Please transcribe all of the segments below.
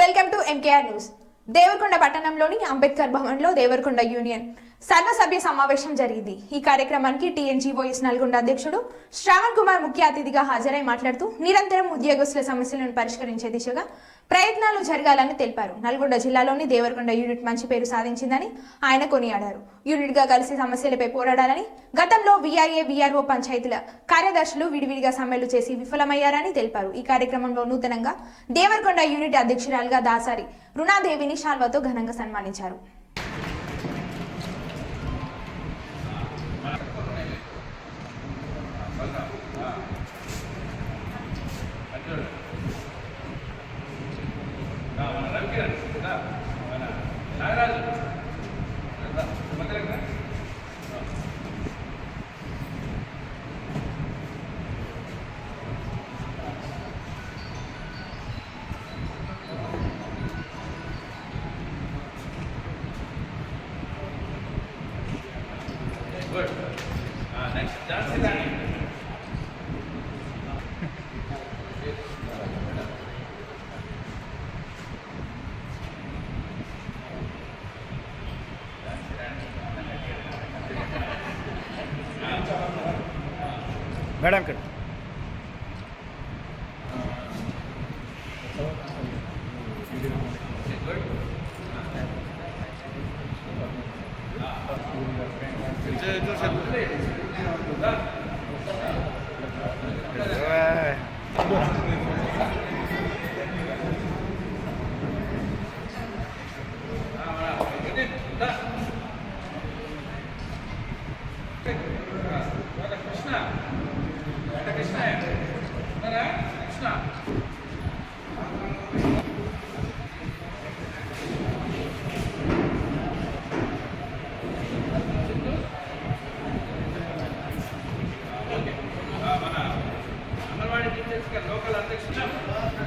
Welcome to MKR news Devarakonda పట్టణంలోని అంబేద్కర్ భవన్లో Devarakonda union. సర్వసభ్య సమావేశం జరిగింది. ఈ కార్యక్రమానికి టీఎన్జీఓఎస్ నల్గొండ అధ్యక్షుడు శ్రావణ్ కుమార్ ముఖ్య అతిథిగా హాజరై మాట్లాడుతూ నిరంతరం ఉద్యోగస్తుల సమస్యలను పరిష్కరించే దిశగా ప్రయత్నాలు జరగాలని తెలిపారు. నల్గొండ జిల్లాలోని దేవరకొండ యూనిట్ మంచి పేరు సాధించిందని ఆయన కొనియాడారు. యూనిట్గా కలిసి సమస్యలపై పోరాడాలని గతంలో వీఆర్ఏ వీఆర్ఓ పంచాయతీల కార్యదర్శులు విడివిడిగా సమ్మెలు చేసి విఫలమయ్యారని తెలిపారు. ఈ కార్యక్రమంలో నూతనంగా దేవరకొండ యూనిట్ అధ్యక్షురాలుగా దాసారి రుణాదేవిని శాల్వాతో ఘనంగా సన్మానించారు. Good. Uh, next, Jansi Rani. Madam cut Thank you. Thank you. Anganwadi local అధ్యక్షుడు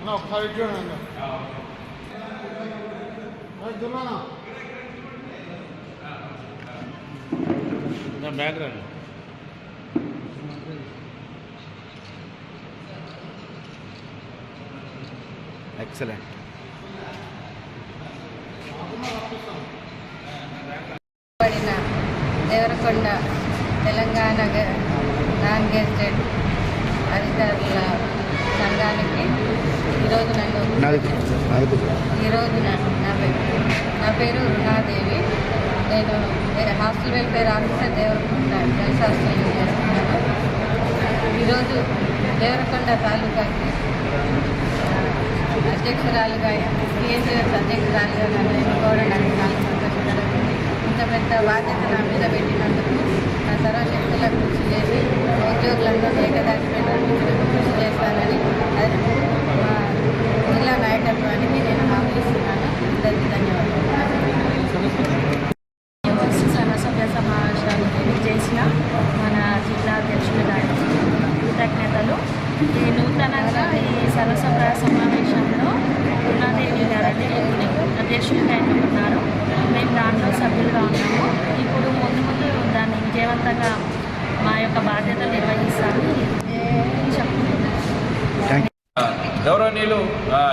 అన్న ఒకసారి చూడండి దుర్మానా బ్యాక్గ్రౌండ్ ఎక్సలెంట్ పడిన దేవరకొండ తెలంగాణ గ- నాన్ గెజిటెడ్ అధికారుల సంఘానికి ఈరోజు నన్ను ఈరోజు నా నా పేరు నా పేరు రుణాదేవి. నేను they- hostel welfare officer Devarakonda girls hostel చేస్తున్నాను. ఈరోజు దేవరకొండ తాలూకాకి అధ్యక్షురాలుగా టీఎస్ఎస్ అధ్యక్షురాలుగా నన్ను ఎన్నుకోవడం నాకు చాలా సంతోషకరం ఇంత పెద్ద బాధ్యత నా మీద పెట్టినందుకు నా సర్వశక్తుల కృషి చేసి ఉద్యోగులందరూ ఏకదాటిపై నడిపించడానికి కృషి చేస్తానని అది మా జిల్లా నేను హామీ ఇస్తున్నాను. అందరికీ ధన్యవాదాలు. ఫస్ట్ సర్వసభ్య సమావేశానికి చేసిన మన జిల్లా అధ్యక్షులు గారికి కృతజ్ఞతలు. ఈ నూతనంగా ఈ సర్వసభ్య సమావేశంలో రుణాదేవి గారని అధ్యక్షులుగా ఎన్నుకున్నారు మేము దాంట్లో సభ్యులుగా ఉన్నాము. ఇప్పుడు ముందు ముందు దాన్ని విజయవంతంగా మా యొక్క బాధ్యతలు నిర్వహిస్తాను గౌరవనీయులు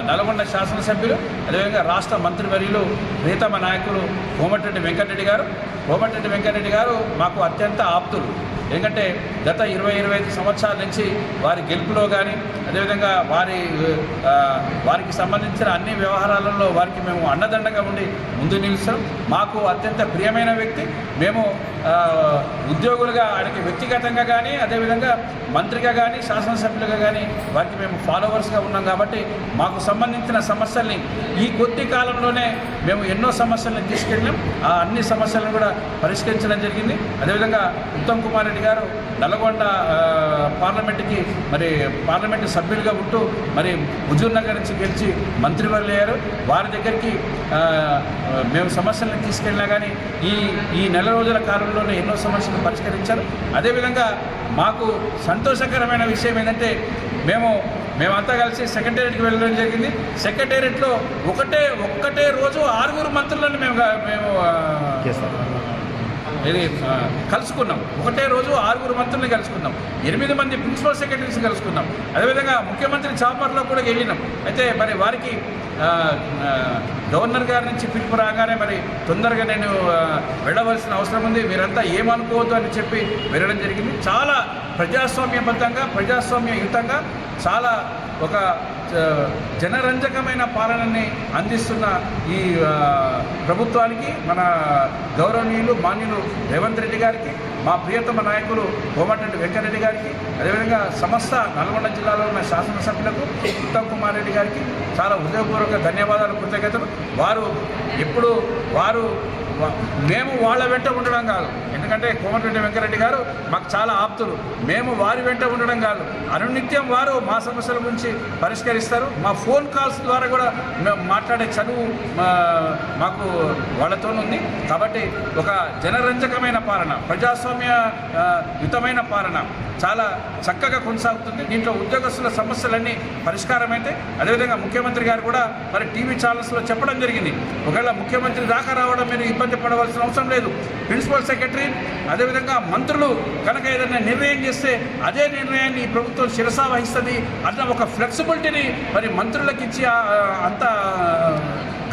నల్గొండ శాసనసభ్యులు అదేవిధంగా రాష్ట్ర మంత్రివర్యులు ప్రీతమ నాయకులు కోమటిరెడ్డి వెంకటరెడ్డి గారు. కోమటిరెడ్డి వెంకటరెడ్డి గారు మాకు అత్యంత ఆప్తులు. ఎందుకంటే గత ఇరవై ఇరవై ఐదు సంవత్సరాల నుంచి వారి గెలుపులో కానీ అదేవిధంగా వారి వారికి సంబంధించిన అన్ని వ్యవహారాలలో వారికి మేము అన్నదండగా ఉండి ముందు నిలుస్తాం. మాకు అత్యంత ప్రియమైన వ్యక్తి. మేము ఉద్యోగులుగా ఆయనకి వ్యక్తిగతంగా కానీ అదేవిధంగా మంత్రిగా కానీ శాసనసభ్యులుగా కానీ వారికి మేము ఫాలోవర్స్గా ఉన్నాం కాబట్టి మాకు సంబంధించిన సమస్యల్ని ఈ కొద్ది కాలంలోనే మేము ఎన్నో సమస్యలను తీసుకెళ్ళాం ఆ అన్ని సమస్యలను కూడా పరిష్కరించడం జరిగింది. అదేవిధంగా ఉత్తమ్ కుమార్ రెడ్డి గారు నల్గొండ పార్లమెంట్కి పార్లమెంటుకి మరి పార్లమెంటు సభ్యులుగా ఉంటూ మరి హుజూర్ నగర్ నుంచి గెలిచి మంత్రివర్లు అయ్యారు. వారి దగ్గరికి మేము సమస్యలను తీసుకెళ్ళినా కానీ ఈ ఈ నెల రోజుల కాలంలోనే ఎన్నో సమస్యలు పరిష్కరించారు. అదేవిధంగా మాకు సంతోషకరమైన విషయం ఏంటంటే మేము మేమంతా కలిసి సెక్రటేరియట్కి వెళ్ళడం జరిగింది. సెక్రటేరియట్లో ఒకటే ఒక్కటే రోజు ఆరుగురు మంత్రులను మేము మేము చేస్తాం. కలుసుకున్నాం. ఒకటే రోజు ఆరుగురు మంత్రుల్ని కలుసుకున్నాం. ఎనిమిది మంది ప్రిన్సిపల్ సెక్రటరీస్ కలుసుకున్నాం. అదేవిధంగా ముఖ్యమంత్రి చాపర్లో కూడా వెళ్ళినాం. అయితే మరి వారికి గవర్నర్ గారి నుంచి పిలుపు రాగానే మరి తొందరగా నేను వెళ్ళవలసిన అవసరం ఉంది. మీరంతా ఏమనుకోవద్దు అని చెప్పి వెళ్ళడం జరిగింది. చాలా ప్రజాస్వామ్యబద్ధంగా ప్రజాస్వామ్యయుతంగా చాలా ఒక జనరంజకమైన పాలనని అందిస్తున్న ఈ ప్రభుత్వానికి మన గౌరవనీయులు మాన్యులు రేవంత్ రెడ్డి గారికి మా ప్రియతమ నాయకులు కోమటిరెడ్డి వెంకరెడ్డి గారికి అదేవిధంగా సమస్త నల్గొండ జిల్లాలో ఉన్న శాసనసభ్యులకు ఉత్తమ్ కుమార్ రెడ్డి గారికి చాలా హృదయపూర్వక ధన్యవాదాలు కృతజ్ఞతలు. వారు ఎప్పుడు వారు మేము వాళ్ళ వెంట ఉండడం కాదు. ఎందుకంటే కోమటిరెడ్డి వెంకరెడ్డి గారు మాకు చాలా ఆప్తులు. మేము వారి వెంట ఉండడం కాదు. అనునిత్యం వారు మా సమస్యల గురించి పరిష్కరిస్తారు. మా ఫోన్ కాల్స్ ద్వారా కూడా మేము మాట్లాడే చదువు మా- మాకు వాళ్ళతో ఉంది. కాబట్టి ఒక జనరంజకమైన పాలన ప్రజాస్వామ్య యుతమైన పాలన చాలా చక్కగా కొనసాగుతుంది. దీంట్లో ఉద్యోగస్తుల సమస్యలన్నీ పరిష్కారమైతే అదేవిధంగా ముఖ్యమంత్రి గారు కూడా మరి టీవీ ఛానల్స్లో చెప్పడం జరిగింది. ఒకవేళ ముఖ్యమంత్రి దాకా రావడం మీరు ఇబ్బంది పడవలసిన అవసరం లేదు. ప్రిన్సిపల్ సెక్రటరీ అదేవిధంగా మంత్రులు కనుక ఏదైనా నిర్ణయం చేస్తే అదే నిర్ణయాన్ని ఈ ప్రభుత్వం శిరసా వహిస్తుంది అన్న ఒక ఫ్లెక్సిబిలిటీని మరి మంత్రులకు ఇచ్చి అంత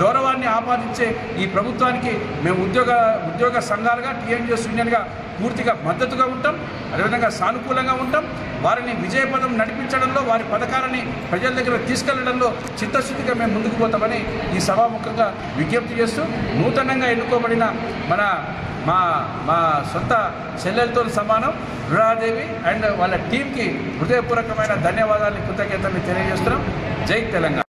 గౌరవాన్ని ఆపాదించే ఈ ప్రభుత్వానికి మేము ఉద్యోగ ఉద్యోగ సంఘాలుగా టీఎన్జిఎస్ యూనియన్గా పూర్తిగా మద్దతుగా ఉంటాం అదేవిధంగా సానుకూలంగా ఉంటాం. వారిని విజయపదం నడిపించడంలో వారి పథకాలని ప్రజల దగ్గర తీసుకెళ్ళడంలో చిత్తశుద్ధిగా మేము ముందుకు పోతామని ఈ సభాముఖంగా విజ్ఞప్తి చేస్తూ నూతనంగా ఎన్నుకోబడిన మన మా మా సొంత చెల్లెలతో సమానం రుణాదేవి అండ్ వాళ్ళ టీంకి హృదయపూర్వకమైన ధన్యవాదాలు కృతజ్ఞతలు తెలియజేస్తున్నాం. జై తెలంగాణ.